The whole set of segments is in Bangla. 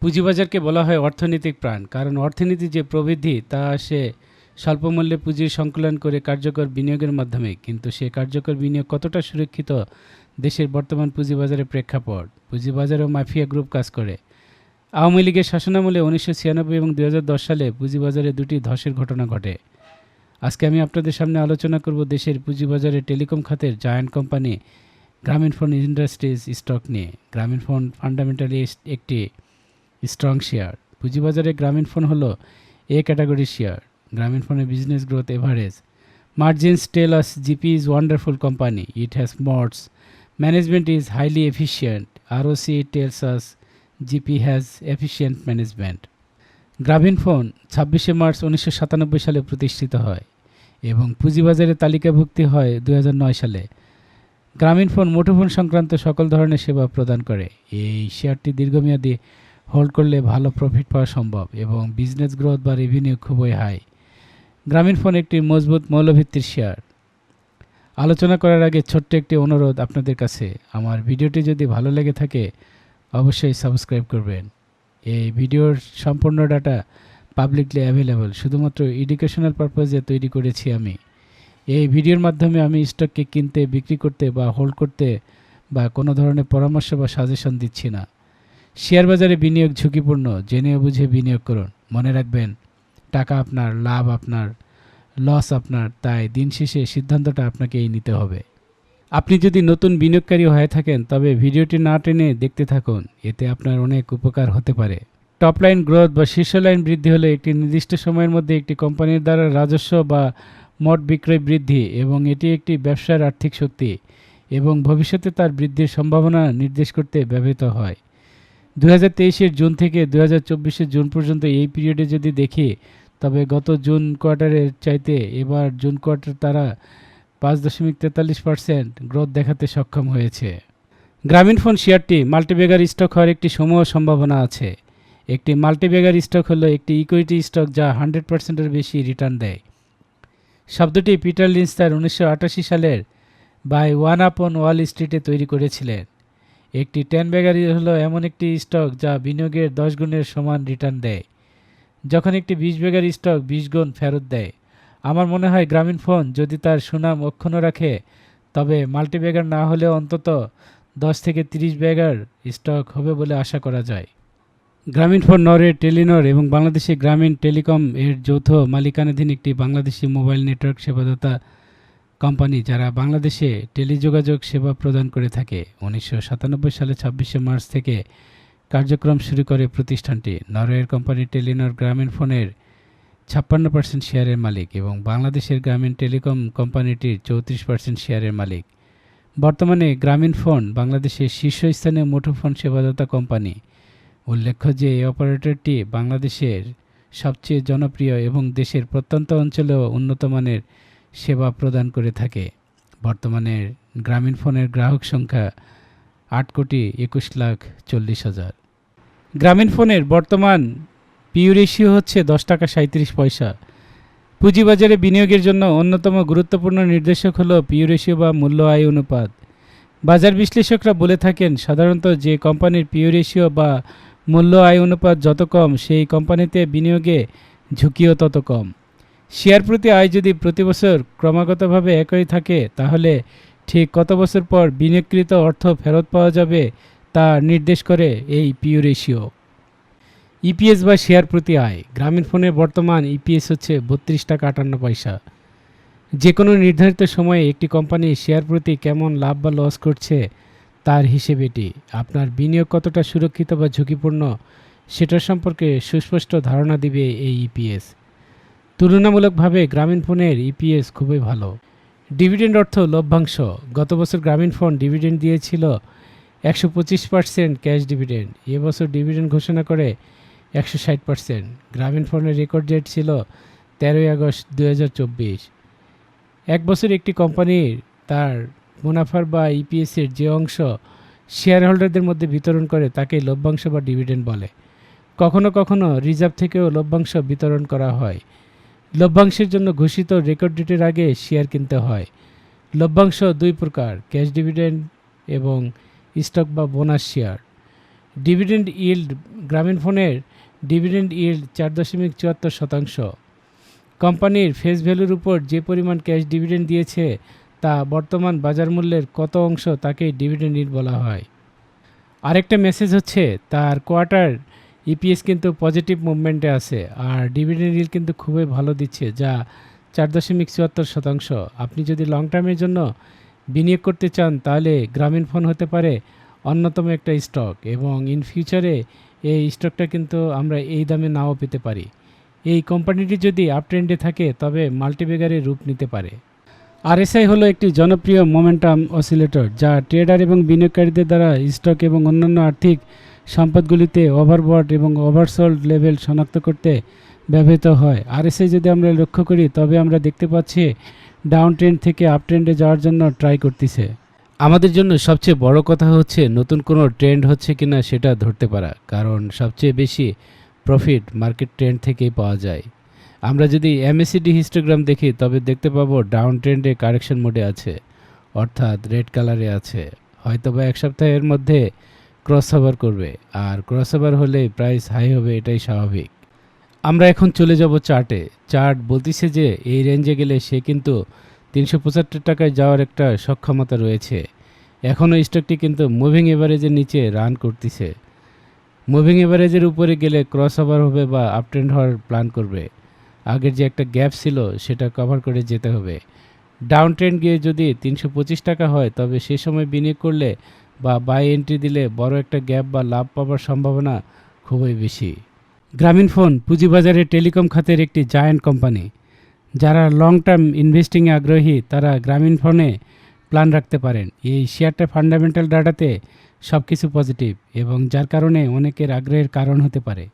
পুঁজিবাজারকে বলা হয় অর্থনৈতিক প্রাণ। কারণ অর্থনীতি যে প্রবৃদ্ধি, তা আসে স্বল্পমূল্যে পুঁজির সংকলন করে কার্যকর বিনিয়োগের মাধ্যমে। কিন্তু সে কার্যকর বিনিয়োগ কতটা সুরক্ষিত দেশের বর্তমান পুঁজিবাজারের প্রেক্ষাপট? পুঁজিবাজারেও মাফিয়া গ্রুপ কাজ করে। আওয়ামী লীগের শাসনামলে উনিশশো ছিয়ানব্বই এবং দু হাজার দশ সালে পুঁজিবাজারে দুটি ধসের ঘটনা ঘটে। আজকে আমি আপনাদের সামনে আলোচনা করব দেশের পুঁজিবাজারে টেলিকম খাতের giant company, Grameen phone industries stock নিয়ে। গ্রামীণ ফোন ফান্ডামেন্টালি একটি স্ট্রং শেয়ার পুঁজিবাজারে গ্রামীণ ফোন হলো এ ক্যাটাগরি শেয়ার গ্রামীণ ফোনের business growth average margins tell us GP is wonderful company it has moats management is highly efficient ROC tells us GP has efficient management Grameen phone ছাব্বিশে মার্চ উনিশশো সাতানব্বই সালে প্রতিষ্ঠিত হয় এবং পুঁজিবাজারে তালিকাভুক্তি হয় দু হাজার নয় সালে। গ্রামীণ ফোন মুঠোফোন সংক্রান্ত সকল ধরনের সেবা প্রদান করে। এই শেয়ারটি দীর্ঘমেয়াদী হোল্ড করলে ভালো প্রফিট পাওয়া সম্ভব এবং বিজনেস গ্রোথ বা রেভিনিউ খুবই হাই গ্রামীণ ফোন একটি মজবুত মৌলভিত্তির শেয়ার আলোচনা করার আগে ছোট্ট একটি অনুরোধ আপনাদের কাছে। আমার ভিডিওটি যদি ভালো লেগে থাকে, অবশ্যই সাবস্ক্রাইব করবেন। এই ভিডিওর সম্পূর্ণ ডাটা পাবলিকলি অ্যাভেলেবল শুধুমাত্র এডুকেশনাল পারপাজে তৈরি করেছি আমি। এই ভিডিওর মাধ্যমে আমি স্টককে কিনতে, বিক্রি করতে বা হোল্ড করতে বা কোনো ধরনের পরামর্শ বা সাজেশন দিচ্ছি না। শেয়ার বাজারে বিনিয়োগ ঝুঁকিপূর্ণ জেনে বুঝে বিনিয়োগ করুন। মনে রাখবেন, টাকা আপনার, লাভ আপনার, লস আপনার, তাই দিন শেষে সিদ্ধান্তটা আপনাকেই নিতে হবে। আপনি যদি নতুন বিনিয়োগকারী হয়ে থাকেন, তবে ভিডিওটি না টেনে দেখতে থাকুন, এতে আপনার অনেক উপকার হতে পারে। টপ লাইন গ্রোথ বা শীর্ষ লাইন বৃদ্ধি হলে একটি নির্দিষ্ট সময়ের মধ্যে একটি কোম্পানির দ্বারা রাজস্ব বা মোট বিক্রয় বৃদ্ধি এবং এটি একটি ব্যবসার আর্থিক শক্তি এবং ভবিষ্যতে তার বৃদ্ধির সম্ভাবনা নির্দেশ করতে ব্যবহৃত হয়। দু হাজার জুন থেকে দু হাজার জুন পর্যন্ত এই পিরিয়ডে যদি দেখি, তবে গত জুন কোয়ার্টারের চাইতে এবার জুন কোয়ার্টার তারা পাঁচ দশমিক তেতাল্লিশ পার্সেন্ট গ্রোথ দেখাতে সক্ষম হয়েছে। গ্রামীণ ফোন শেয়ারটি মাল্টিবেগার স্টক হওয়ার একটি সমূহ সম্ভাবনা আছে। একটি মাল্টিবেগার স্টক হলো একটি ইকুইটি স্টক যা হান্ড্রেড পার্সেন্টের বেশি রিটার্ন দেয়। শব্দটি পিটার লিন্স তার উনিশশো আটাশি সালের বাই ওয়ান আপ অন ওয়াল স্ট্রিটে তৈরি করেছিলেন। একটি টেন ব্যাগারি হলো এমন একটি স্টক যা বিনিয়োগের দশ গুণের সমান রিটার্ন দেয়। যখন একটি বিশ ব্যাগার স্টক বিশ গুণ ফেরত দেয়, আমার মনে হয় গ্রামীণ ফোন যদি তার সুনাম অক্ষুণ্ণ রাখে, তবে মাল্টিব্যাগার না হলেও অন্তত দশ থেকে তিরিশ ব্যাগার স্টক হবে বলে আশা করা যায়। গ্রামীণ ফোন নরওয়ে টেলিনর এবং বাংলাদেশি গ্রামীণ টেলিকম এর যৌথ মালিকানাধীন একটি বাংলাদেশি মোবাইল নেটওয়ার্ক সেবাদাতা কোম্পানি যারা বাংলাদেশে টেলিযোগাযোগ সেবা প্রদান করে থাকে, উনিশশো সাতানব্বই সালে ছাব্বিশে মার্চ থেকে কার্যক্রম শুরু করে প্রতিষ্ঠানটি। নরওয়ের কোম্পানি টেলিনর গ্রামীণ ফোনের ছাপ্পান্ন পার্সেন্ট শেয়ারের মালিক এবং বাংলাদেশের গ্রামীণ টেলিকম কোম্পানিটির চৌত্রিশ পার্সেন্ট শেয়ারের মালিক। বর্তমানে গ্রামীণ ফোন বাংলাদেশের শীর্ষস্থানীয় মুঠোফোন সেবাদাতা কোম্পানি। উল্লেখ্য যে, এই অপারেটরটি বাংলাদেশের সবচেয়ে জনপ্রিয় এবং দেশের প্রত্যন্ত অঞ্চলেও উন্নত মানের সেবা প্রদান করে থাকে। বর্তমানে গ্রামীণ ফোনের গ্রাহক সংখ্যা আট কোটি একুশ লাখ চল্লিশ হাজার। গ্রামীণ ফোনের বর্তমান পিউ রেশিও হচ্ছে দশ টাকা সাঁত্রিশ পয়সা। পুঁজিবাজারে বিনিয়োগের জন্য অন্যতম গুরুত্বপূর্ণ নির্দেশক হল পিউ রেশিও বা মূল্য আয় অনুপাত। বাজার বিশ্লেষকরা বলে থাকেন, সাধারণত যে কোম্পানির পিউ রেশিও বা মূল্য আয় অনুপাত যত কম, সেই কোম্পানিতে বিনিয়োগে ঝুঁকিও তত কম। শেয়ার প্রতি আয় যদি প্রতি বছর ক্রমাগতভাবে একই থাকে, তাহলে ঠিক কত বছর পর বিনিয়োগকৃত অর্থ ফেরত পাওয়া যাবে তা নির্দেশ করে এই পিউ রেশিও। ইপিএস বা শেয়ার প্রতি আয়, গ্রামীণ ফোনের বর্তমান ইপিএস হচ্ছে বত্রিশ টাকা আটান্ন পয়সা। যে কোনো নির্ধারিত সময়ে একটি কোম্পানি শেয়ার প্রতি কেমন লাভ বা লস করছে, তার হিসেব এটি। আপনার বিনিয়োগ কতটা সুরক্ষিত বা ঝুঁকিপূর্ণ, সেটার সম্পর্কে সুস্পষ্ট ধারণা দিবে এই ইপিএস। তুলনামূলকভাবে গ্রামীণ ফোনের ইপিএস খুবই ভালো। ডিভিডেন্ড অর্থ লভ্যাংশ। গত বছর গ্রামীণ ফোন ডিভিডেন্ড দিয়েছিল একশো পঁচিশ পার্সেন্ট ক্যাশ ডিভিডেন্ড। এবছর ডিভিডেন্ড ঘোষণা করে একশো ষাট পার্সেন্ট। গ্রামীণ ফোনের রেকর্ড ডেট ছিল তেরোই আগস্ট দু এক বছর একটি কোম্পানির তার মুনাফার বা ইপিএসের যে অংশ শেয়ার হোল্ডারদের মধ্যে বিতরণ করে তাকে লভ্যাংশ বা ডিভিডেন্ড বলে। কখনো কখনো রিজার্ভ থেকেও লভ্যাংশ বিতরণ করা হয়। লভ্যাংশের জন্য ঘোষিত রেকর্ড ডেটের আগে শেয়ার কিনতে হয়। লভ্যাংশ দুই প্রকার ক্যাশ ডিভিডেন্ড এবং স্টক বা bonus share dividend yield Grameen ফোনের ডিভিডেন্ড ইল্ড চার দশমিক চুয়াত্তর শতাংশ। কোম্পানির ফেস ভ্যালুর উপর যে পরিমাণ ক্যাশ ডিভিডেন্ড দিয়েছে, তা বর্তমান বাজার মূল্যের কত অংশ তাকে ডিভিডেন্ড ইল্ড বলা হয়। আরেকটা মেসেজ হচ্ছে, তার কোয়ার্টার ইপিএস কিন্তু পজিটিভ মুভমেন্টে আছে আর ডিভিডেন্ড ইল্ড কিন্তু খুবই ভালো দিচ্ছে, যা চার দশমিক চুয়াত্তর শতাংশ। আপনি যদি লং টার্মের জন্য বিনিয়োগ করতে চান, তাহলে গ্রামীণ ফোন হতে পারে অন্যতম একটা স্টক এবং ইন ফিউচারে এই স্টকটা কিন্তু আমরা এই দামে নাও পেতে পারি। এই কোম্পানিটি যদি আপ ট্রেন্ডে থাকে, তবে মাল্টিবেগারে রূপ নিতে পারে। আরএসআই হলো একটি জনপ্রিয় মোমেন্টাম অসিলেটর যা ট্রেডার এবং বিনিয়োগকারীদের দ্বারা স্টক এবং অন্যান্য আর্থিক সম্পদগুলিতে ওভারবট এবং ওভারসোল্ড লেভেল শনাক্ত করতে ব্যবহৃত হয়। আর আরএসআই যদি আমরা লক্ষ্য করি, তবে আমরা দেখতে পাচ্ছি ডাউন ট্রেন্ড থেকে আপ ট্রেন্ডে যাওয়ার জন্য ট্রাই করতেছে। আমাদের জন্য সবচেয়ে বড় কথা হচ্ছে, নতুন কোনো ট্রেন্ড হচ্ছে কিনা সেটা ধরতে পারা, কারণ সবচেয়ে বেশি প্রফিট মার্কেট ট্রেন্ড থেকেই পাওয়া যায়। আমরা যদি এমএসিডি হিস্টোগ্রাম দেখি, তবে দেখতে পাবো ডাউন ট্রেন্ডে কারেকশন মোডে আছে, অর্থাৎ রেড কালারে আছে। হয়তোবা এক সপ্তাহের মধ্যে ক্রস ওভার করবে। আর ক্রস ওভার হলে প্রাইস হাই হবে, এটাই স্বাভাবিক। আমরা এখন চলে যাব চার্টে চার্ট বলতেছে যে, এই রেঞ্জে গেলে সে কিন্তু তিনশো পঁচাত্তর টাকায় যাওয়ার একটা সক্ষমতা রয়েছে। এখনও স্টকটি কিন্তু মুভিং এভারেজের নিচে রান করতেছে। মুভিং এভারেজের উপরে গেলে ক্রস ওভার হবে বা আপট্রেন্ড হওয়ার প্ল্যান করবে। আগের যে একটা গ্যাপ ছিল, সেটা কভার করে যেতে হবে। ডাউন ট্রেন্ড গিয়ে যদি তিনশো পঁচিশ টাকা হয়, তবে সে সময় বিনিয়োগ করলে বা বাই এন্ট্রি দিলে বড় একটা গ্যাপ বা লাভ পাওয়ার সম্ভাবনা খুবই বেশি। গ্রামীণ ফোন পুঁজিবাজারে টেলিকম খাতের একটি জায়ান্ট কোম্পানি যারা লং টার্ম ইনভেস্টিংয়ে আগ্রহী, তারা গ্রামীণ ফোনে প্ল্যান রাখতে পারেন। এই শেয়ারটা ফান্ডামেন্টাল ডাটাতে সব কিছু পজিটিভ এবং যার কারণে অনেকের আগ্রহের কারণ হতে পারে।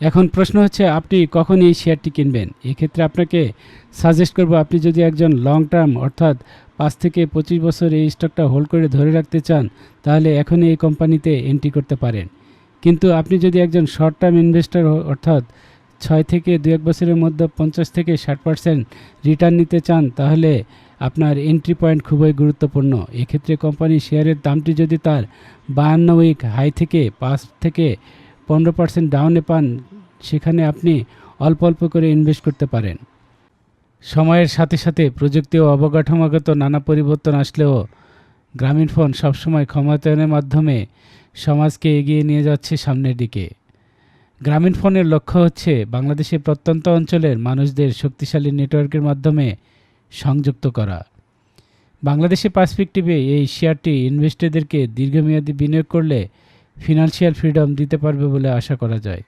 এখন প্রশ্ন হচ্ছে, আপনি কখন এই শেয়ারটি কিনবেন? এক্ষেত্রে আপনাকে সাজেস্ট করব, আপনি যদি একজন লং টার্ম অর্থাৎ পাঁচ থেকে পঁচিশ বছর এই স্টকটা হোল্ড করে ধরে রাখতে চান, তাহলে এখনই এই কোম্পানিতে এন্ট্রি করতে পারেন। কিন্তু আপনি যদি একজন শর্ট টার্ম ইনভেস্টর অর্থাৎ ছয় থেকে দু এক বছরের মধ্যে পঞ্চাশ থেকে ষাট পার্সেন্ট রিটার্ন নিতে চান, তাহলে আপনার এন্ট্রি পয়েন্ট খুবই গুরুত্বপূর্ণ। এক্ষেত্রে কোম্পানির শেয়ারের দামটি যদি তার বাহান্ন উইক হাই থেকে পাঁচ থেকে পনেরো পার্সেন্ট ডাউনে পান, সেখানে আপনি অল্প অল্প করে ইনভেস্ট করতে পারেন। সময়ের সাথে সাথে প্রযুক্তি ও অবকাঠামোগত নানা পরিবর্তন আসলেও গ্রামীণ ফোন সবসময় ক্ষমতায়নের মাধ্যমে সমাজকে এগিয়ে নিয়ে যাচ্ছে সামনের দিকে। গ্রামীণ ফোনের লক্ষ্য হচ্ছে বাংলাদেশের প্রত্যন্ত অঞ্চলের মানুষদের শক্তিশালী নেটওয়ার্কের মাধ্যমে সংযুক্ত করা। বাংলাদেশের পার্সপেক্টিভে এই শেয়ারটি ইনভেস্টরদেরকে দীর্ঘমেয়াদী বিনিয়োগ করলে ফিনান্সিয়াল ফ্রিডম দিতে পারবে বলে আশা করা যায়।